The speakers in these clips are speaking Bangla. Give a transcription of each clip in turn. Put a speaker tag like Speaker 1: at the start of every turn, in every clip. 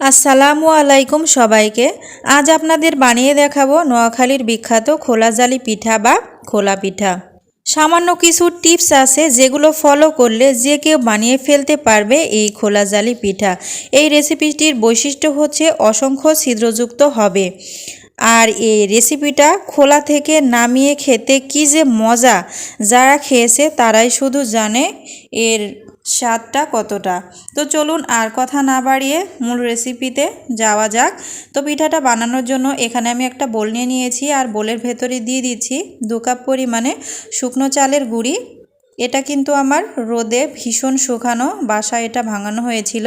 Speaker 1: আসসালামু আলাইকুম সবাইকে। আজ আপনাদের বানিয়ে দেখাবো নোয়াখালীর বিখ্যাত খোলাজালি পিঠা বা খোলা পিঠা। সামান্য কিছু টিপস আছে যেগুলো ফলো করলে যে কেউ বানিয়ে ফেলতে পারবে এই খোলাজালি পিঠা। এই রেসিপিটির বৈশিষ্ট্য হচ্ছে অসংখ্য ছিদ্রযুক্ত হবে। আর এই রেসিপিটা খোলা থেকে নামিয়ে খেতে কি যে মজা, যারা খেয়েছে তারাই শুধু জানে। এর স্বাদটা কতটা? তো চলুন আর কথা না বাড়িয়ে মূল রেসিপিতে যাওয়া যাক। তো পিঠাটা বানানোর জন্য এখানে আমি একটা বোল নিয়ে নিয়েছি আর বোলের ভেতরে দিয়ে দিচ্ছি দু কাপ পরিমাণে শুকনো চালের গুঁড়ি। এটা কিন্তু আমার রোদে ভীষণ শুকানো বাসা এটা ভাঙানো হয়েছিল।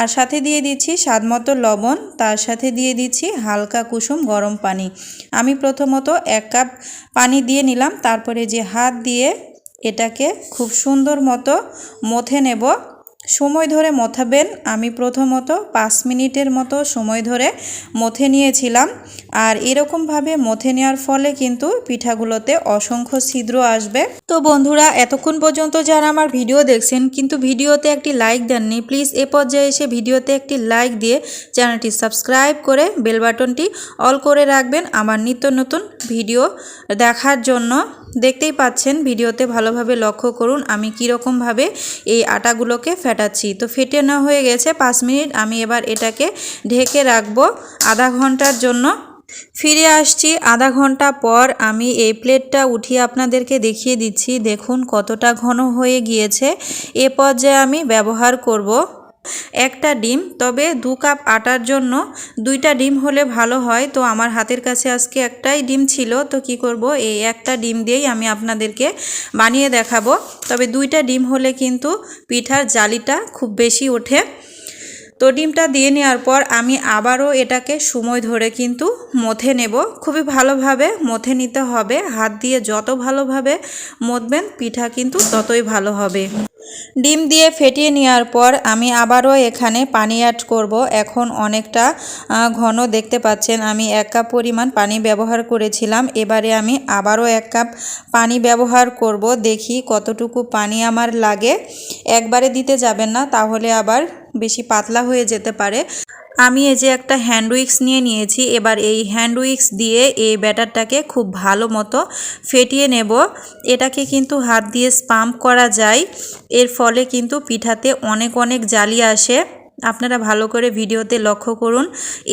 Speaker 1: আর সাথে দিয়ে দিচ্ছি স্বাদমতো লবণ, তার সাথে দিয়ে দিচ্ছি হালকা কুসুম গরম পানি। আমি প্রথমত এক কাপ পানি দিয়ে নিলাম, তারপরে যে হাত দিয়ে এটাকে খুব সুন্দর মতো মথে নেব সময় ধরে মথাবেন। আমি প্রথমত পাঁচ মিনিটের মতো সময় ধরে মথে নিয়েছিলাম। আর এরকমভাবে মথে নেওয়ার ফলে কিন্তু পিঠাগুলোতে অসংখ্য ছিদ্র আসবে। তো বন্ধুরা, এতক্ষণ পর্যন্ত যারা আমার ভিডিও দেখছেন, কিন্তু ভিডিওতে একটি লাইক দেননি, প্লিজ এ পর্যায়ে এসে ভিডিওতে একটি লাইক দিয়ে চ্যানেলটি সাবস্ক্রাইব করে বেল বাটনটি অল করে রাখবেন আমার নিত্য নতুন ভিডিও দেখার জন্য। দেখতেই পাচ্ছেন, ভিডিওতে ভালোভাবে লক্ষ্য করুন আমি কীরকমভাবে এই আটাগুলোকে ফেটাচ্ছি তো ফেটে না হয়ে গেছে পাঁচ মিনিট, আমি এবার এটাকে ঢেকে রাখব আধা ঘণ্টার জন্য। ফিরে আসছি আধা ঘণ্টা পর আমি এই প্লেটটা উঠিয়ে আপনাদেরকে দেখিয়ে দিচ্ছি। দেখুন কতটা ঘন হয়ে গিয়েছে। এ পর্যায়ে আমি ব্যবহার করব। একটা ডিম, তবে দু কাপ আটার জন্য দুইটা ডিম হলে ভালো হয়। তো আমার হাতের কাছে আজকে একটাই ডিম ছিল, তো কি করব? এই একটা ডিম দিয়েই আমি আপনাদেরকে বানিয়ে দেখাবো। তবে দুইটা ডিম হলে কিন্তু পিঠার জালিটা খুব বেশি ওঠে। তো ডিমটা দিয়ে নেওয়ার পর আমি আবারও এটাকে সময় ধরে কিন্তু মথে নেব। খুবই ভালোভাবে মথে নিতে হবে। হাত দিয়ে যত ভালোভাবে মথবেন, পিঠা কিন্তু ততই ভালো হবে। ডিম দিয়ে ফেটিয়ে নেওয়ার পর আমি আবারও এখানে পানি অ্যাড করব। এখন অনেকটা ঘন দেখতে পাচ্ছেন, আমি এক কাপ পরিমাণ পানি ব্যবহার করেছিলাম। এবারে আমি আবারও এক কাপ পানি ব্যবহার করব। দেখি কতটুকু পানি আমার লাগে। একবারে দিতে যাবেন না, তাহলে আবার বেশি পাতলা হয়ে যেতে পারে। আমি এই যে একটা হ্যান্ড উইক্স নিয়ে নিয়েছি, এবার এই হ্যান্ড উইক্স দিয়ে এই ব্যাটারটাকে খুব ভালো মতো ফেটিয়ে নেব। এটাকে কিন্তু হাত দিয়ে স্পাম্প করা যায়। এর ফলে কিন্তু পিঠাতে অনেক অনেক জালি আসে। আপনারা ভালো করে ভিডিওতে লক্ষ্য করুন,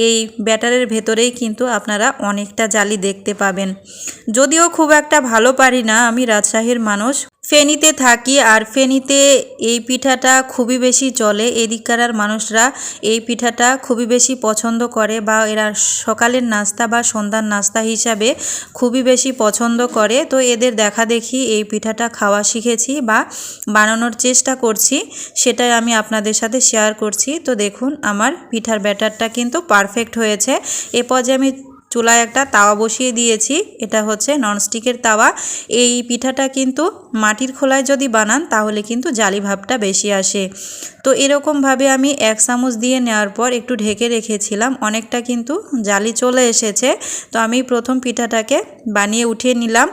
Speaker 1: এই ব্যাটারের ভেতরেই কিন্তু আপনারা অনেকটা জালি দেখতে পাবেন। যদিও খুব একটা ভালো পারি না, আমি রাজশাহীর মানুষ। ফেনীতে থাকি আর ফেনীতে এই পিঠাটা খুবই বেশি চলে। এদিককার মানুষরা এই পিঠাটা খুবই বেশি পছন্দ করে বা এরা সকালের নাস্তা বা সন্ধ্যার নাস্তা হিসাবে খুবই বেশি পছন্দ করে। তো এদের দেখা দেখি এই পিঠাটা খাওয়া শিখেছি বা বানানোর চেষ্টা করছি, সেটাই আমি আপনাদের সাথে শেয়ার করছি। তো দেখুন, আমার পিঠার ব্যাটারটা কিন্তু পারফেক্ট হয়েছে। এ পর্যায়ে আমি চুলায় একটা তাওয়া বসিয়ে দিয়েছি। এটা হচ্ছে ননস্টিকের তাওয়া। এই পিঠাটা কিন্তু মাটির খোলায় যদি বানান, তাহলে কিন্তু জালি ভাবটা বেশি আসে। তো এরকমভাবে আমি এক চামচ দিয়ে নেওয়ার পর একটু ঢেকে রেখেছিলাম। অনেকটা কিন্তু জালি চলে এসেছে। তো আমি প্রথম পিঠাটাকে বানিয়ে উঠিয়ে নিলাম।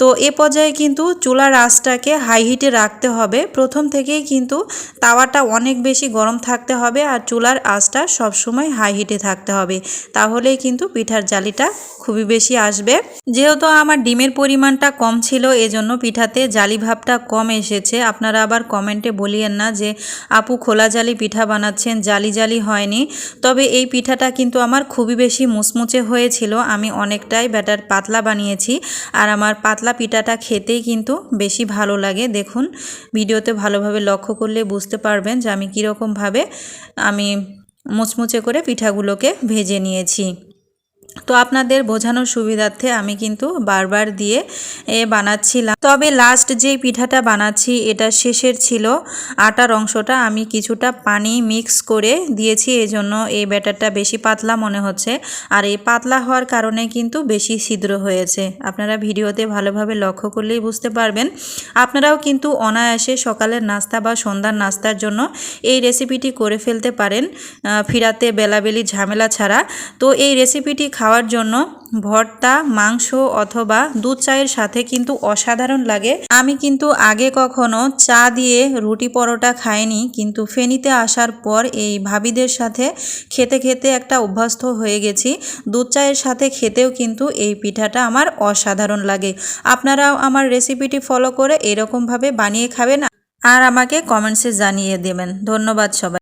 Speaker 1: তো এ পর্যায়ে কিন্তু চুলার আঁচটাকে হাই হিটে রাখতে হবে। প্রথম থেকেই কিন্তু তাওয়াটা অনেক বেশি গরম থাকতে হবে আর চুলার আঁচটা সবসময় হাই হিটে থাকতে হবে। তাহলেই কিন্তু পিঠার জালিটা খুবই বেশি আসবে। যেহেতু আমার ডিমের পরিমাণটা কম ছিল, এজন্য পিঠাতে জালি ভাবটা কম এসেছে। আপনারা আবার কমেন্টে বলিয়েন না যে, আপু খোলা জালি পিঠা বানাচ্ছেন, জালি জালি হয়নি। তবে এই পিঠাটা কিন্তু আমার খুবই বেশি মুচমুচে হয়েছিল। আমি অনেকটাই ব্যাটার পাতলা বানিয়েছি আর আমার পাতলা পিঠাটা খেতেই কিন্তু বেশি ভালো লাগে। দেখুন, ভিডিওতে ভালোভাবে লক্ষ্য করলে বুঝতে পারবেন যে আমি কীরকমভাবে আমি মুচমুচে করে পিঠাগুলোকে ভেজে নিয়েছি। তো আপনাদের বোঝানোর সুবিধার্থে আমি কিন্তু বারবার দিয়ে, এ, বানাচ্ছিলাম। তবে লাস্ট যেই পিঠাটা বানাচ্ছি, এটা শেষের ছিল আটার অংশটা। আমি কিছুটা পানি মিক্স করে দিয়েছি, এজন্য এই ব্যাটারটা বেশি পাতলা মনে হচ্ছে। আর এই পাতলা হওয়ার কারণে কিন্তু বেশি ছিদ্র হয়েছে। আপনারা ভিডিওতে ভালোভাবে লক্ষ্য করলেই বুঝতে পারবেন। আপনারাও কিন্তু অনায়াসে সকালের নাস্তা বা সন্ধ্যার নাস্তার জন্য এই রেসিপিটি করে ফেলতে পারেন। ফিরাতে বেলাবেলি ঝামেলা ছাড়া। তো এই রেসিপিটি খাওয়ার জন্য ভর্তা, মাংস অথবা দুধ চায়ের সাথে কিন্তু অসাধারণ লাগে। আমি কিন্তু আগে কখনো চা দিয়ে রুটি পরোটা খাইনি, কিন্তু ফেনীতে আসার পর এই ভাবিদের সাথে খেতে খেতে একটা অভ্যস্ত হয়ে গেছি। দুধ চায়ের সাথে খেতেও কিন্তু এই পিঠাটা আমার অসাধারণ লাগে। আপনারাও আমার রেসিপিটি ফলো করে এরকমভাবে বানিয়ে খাবেন। আর আমাকে কমেন্টসে জানিয়ে দেবেন। ধন্যবাদ সবাই।